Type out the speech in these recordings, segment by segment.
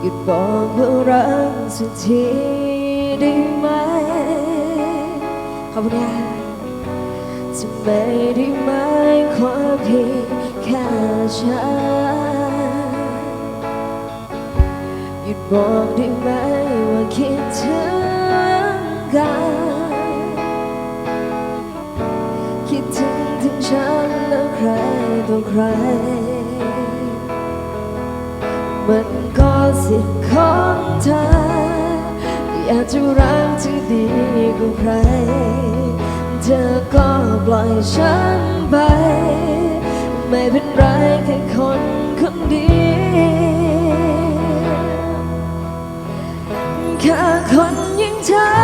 หยุดบอกว่ารักสักทีได้ไหม ขอบคุณค่ะจะไม่ได้ไหมความเพียงแค่ฉันหยุดบอกได้ไหมว่าคิดถึงกันคิดถึงถึงฉันแล้วใครต่อใครมัน สิทธิ์ของเธอ อยากจะรักที่ดีกว่าใคร เธอก็ปล่อยฉันไป ไม่เป็นไรแค่คนคนเดียวแค่คนอย่างเธอ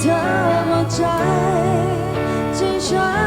เธอหมดใจที่ฉัน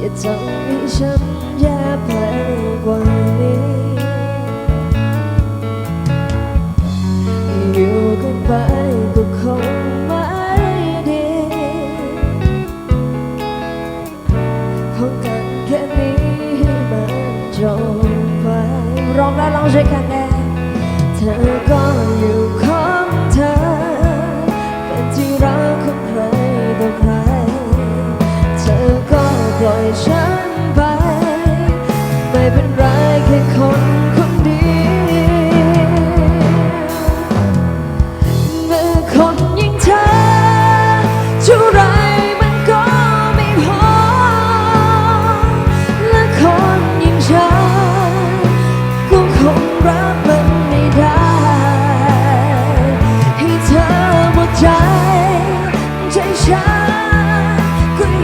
อย่าทำให้ฉันแย่ไปกว่านี้ อยู่กันไปก็คงไม่ดีพอกันแค่นี้มันจบไปร้องแล้ร้องช่วยกันแน่เธอก็อยู่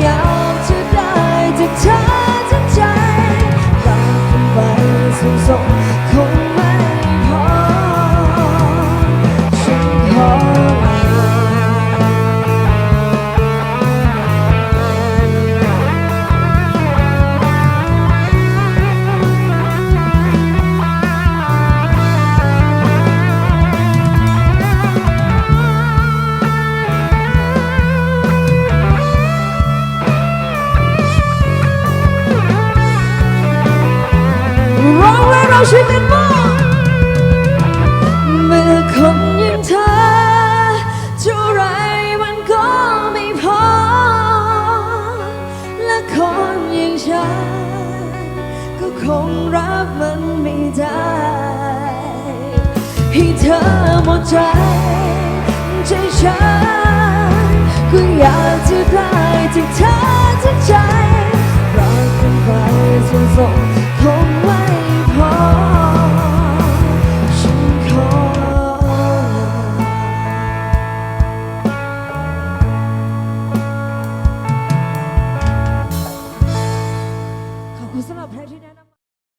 ก็ ช่วยกันมองเมื่อคนอย่างเธอเท่าไรมันก็ไม่พอ และคนอย่างฉันก็คงรับมันไม่ได้ ให้เธอหมดใจใจฉัน